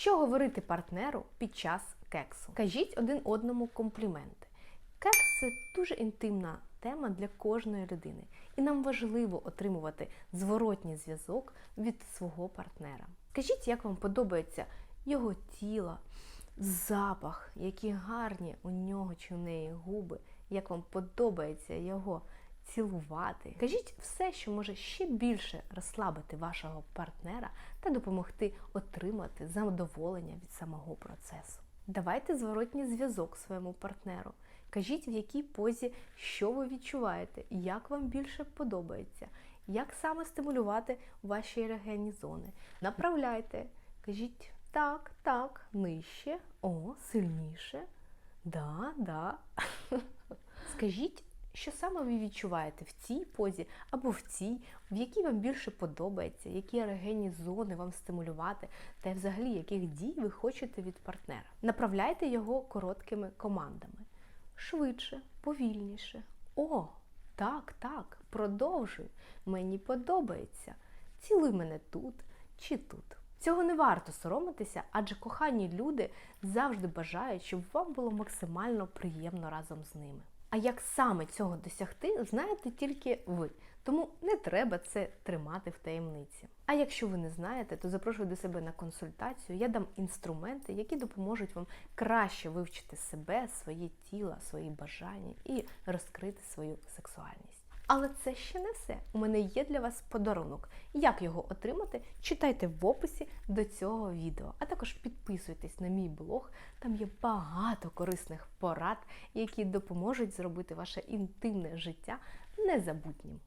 Що говорити партнеру під час кексу? Кажіть один одному компліменти. Кекс це дуже інтимна тема для кожної людини, і нам важливо отримувати зворотній зв'язок від свого партнера. Кажіть, як вам подобається його тіло, запах, які гарні у нього чи у неї губи, як вам подобається його цілувати. Кажіть все, що може ще більше розслабити вашого партнера та допомогти отримати задоволення від самого процесу. Давайте зворотній зв'язок своєму партнеру. Кажіть, в якій позі, що ви відчуваєте, як вам більше подобається, як саме стимулювати ваші ерогенні зони. Направляйте, кажіть так, так, нижче, о, сильніше. Да, да. Скажіть, що саме ви відчуваєте в цій позі або в цій, в якій вам більше подобається, які ерогенні зони вам стимулювати, та й взагалі яких дій ви хочете від партнера. Направляйте його короткими командами. Швидше, повільніше. О, так, так, продовжуй. Мені подобається. Цілуй мене тут чи тут. Цього не варто соромитися, адже кохані люди завжди бажають, щоб вам було максимально приємно разом з ними. А як саме цього досягти, знаєте тільки ви. Тому не треба це тримати в таємниці. А якщо ви не знаєте, то запрошую до себе на консультацію. Я дам інструменти, які допоможуть вам краще вивчити себе, своє тіло, свої бажання і розкрити свою сексуальність. Але це ще не все. У мене є для вас подарунок. Як його отримати, читайте в описі до цього відео. А також підписуйтесь на мій блог. Там є багато корисних порад, які допоможуть зробити ваше інтимне життя незабутнім.